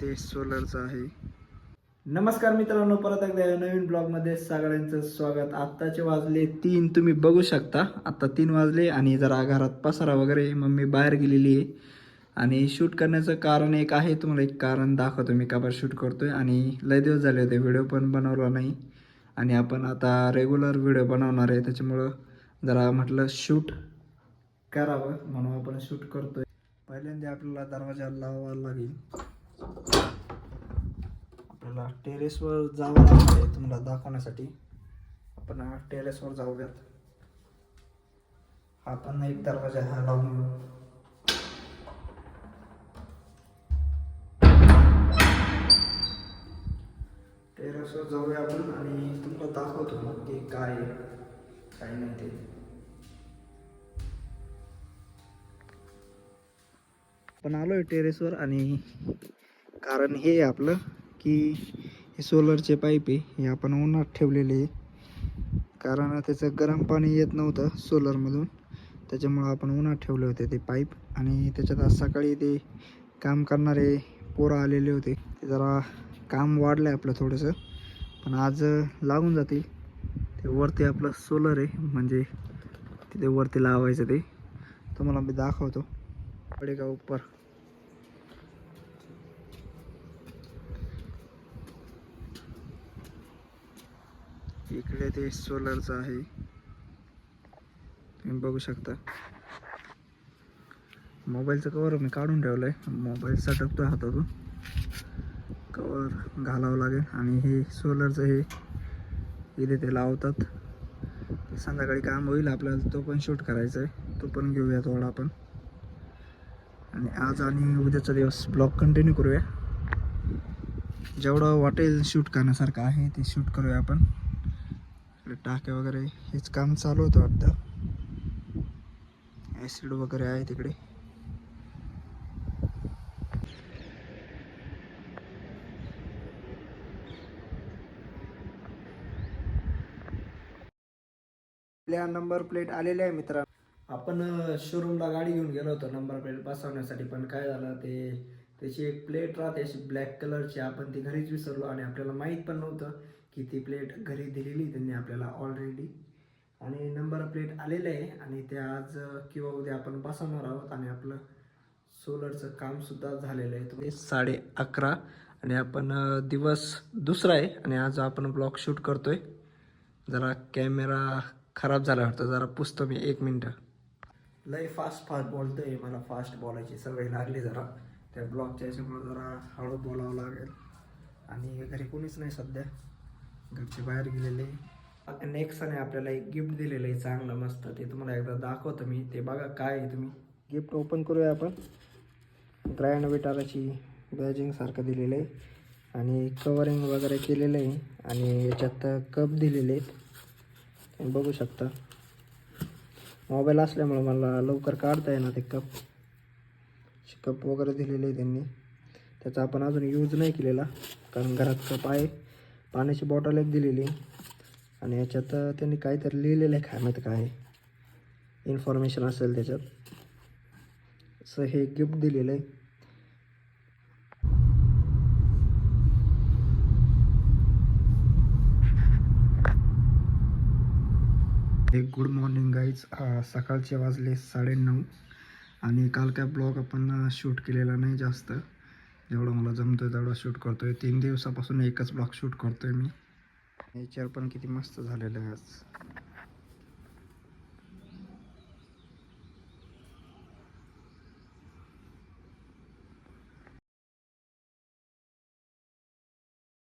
ते सोलरचं आहे. नमस्कार मित्रांनो परत एकदा नवीन ब्लॉगमध्ये सगळ्यांचं स्वागत. आत्ताचे वाजले तीन तुम्ही बघू शकता. आत्ता तीन वाजले आणि जरा घरात पसारा वगैरे मम्मी बाहेर गेलेली आहे. आणि शूट करण्याचं कारण एक आहे तुम्हाला एक कारण दाखवतो मी का बरं शूट करतोय. आणि लय दिवस झाले होते व्हिडिओ पण बनवला नाही. आणि आपण आता रेग्युलर व्हिडिओ बनवणार आहे त्याच्यामुळं जरा म्हटलं शूट करावं म्हणून आपण शूट करतोय. पहिल्यांदा आपल्याला दरवाजा लावावा लागेल. आपल्याला टेरेसवर जावं लागणार आहे तुम्हाला दाखवण्यासाठी. आपण टेरेसवर जाऊयात. आपण एक दरवाजा हा लावून टेरेसवर जाऊया आपण आणि तुम्हाला दाखवतो मग की काय आहे, काय नाही ते. आपण आलोय टेरेसवर आणि कारण हे आहे आपलं की हे सोलरचे पाईप आहे हे आपण उन्हात ठेवलेले आहे. कारण त्याचं गरम पाणी येत नव्हतं सोलरमधून त्याच्यामुळं आपण उन्हात ठेवले होते ते पाईप आणि त्याच्यात आज सकाळी ते काम करणारे पोरं आलेले होते. ते जरा काम वाढलं आहे आपलं थोडंसं. पण आज लागून जातील. ते वरती आपलं सोलर आहे. म्हणजे तिथे वरती लावायचं ते. तुम्हाला मी दाखवतो. पडेगा उपर इकडे ते सोलरचं आहे. तुम्ही बघू शकता. मोबाईलचं कवर मी काढून ठेवलं आहे मोबाईल सटकतो हातातून कवर घालावं लागेल. आणि हे सोलरचं हे इथे ते लावतात. संध्याकाळी काम होईल. आपल्याला तो पण शूट करायचा आहे. तो पण घेऊया थोडा आपण. आणि आज आणि उद्याचा दिवस ब्लॉग कंटिन्यू करूया. जेवढं वाटेल शूट करण्यासारखं आहे ते शूट करूया आपण. इकडे टाके वगैरे हेच काम चालू होतं वाटतं. ॲसिड वगैरे आहे तिकडे. आपल्या नंबर प्लेट आलेल्या आहे मित्रांनो. आपण शोरूमला गाडी घेऊन गेलो होतो नंबर प्लेट बसवण्यासाठी. पण काय झालं ते त्याची एक प्लेट राहते अशी ब्लॅक कलरची आपण ती घरीच विसरलो आणि आपल्याला माहीत पण नव्हतं की ती प्लेट घरी दिलेली त्यांनी आपल्याला ऑलरेडी आणि नंबर प्लेट आलेलं आहे आणि ते आज किंवा उद्या आपण बसवणार आहोत आणि आपलं सोलरचं कामसुद्धा झालेलं आहे. ते साडे अकरा आणि आपण दिवस दुसरा आहे आणि आज आपण ब्लॉग शूट करतो आहे जरा कॅमेरा खराब झाला वाटतं. जरा पुसतो मी एक मिनटं. लय फास्ट फास्ट बोलतोय. मला फास्ट बोलायची सवय लागली जरा. त्या ब्लॉकच्या याच्यामुळे जरा हळू बोलावं लागेल. आणि घरी कोणीच नाही सध्या. घरचे बाहेर गेलेले. नेक्स्टने आपल्याला एक गिफ्ट दिलेलं आहे चांगलं मस्त. ते तुम्हाला एकदा दाखवतो मी. ते बघा काय आहे तुम्ही. गिफ्ट ओपन करूया आपण. ग्रँड विटाराची बॅजिंग सारखं दिलेलं आहे. आणि कवरिंग वगैरे केलेलं आहे. आणि याच्यात कप दिलेले आहेत. बघू शकता. मोबाईल असल्यामुळं मला लवकर काढता येणार ते कप कप वगैरे दिलेले आहे त्यांनी. त्याचा आपण अजून यूज नाही केलेला कारण घरात कप आहे. पाण्याची बॉटल एक दिलेली. आहे आणि याच्यात त्यांनी काहीतरी लिहिलेलं आहे काय माहिती काय. इन्फॉर्मेशन असेल त्याच्यात. असं हे गिफ्ट दिलेलं आहे. गुड मॉर्निंग गाईज सकाळचे वाजले साडेनऊ. आणि काल काय ब्लॉग आपण शूट केलेला नाही जास्त. जेवढं मला जमतो आहे तेवढं शूट करतो आहे तीन दिवसापासून एकच ब्लॉग शूट करतो आहे मी. नेचर पण किती मस्त झालेलं आहे आज.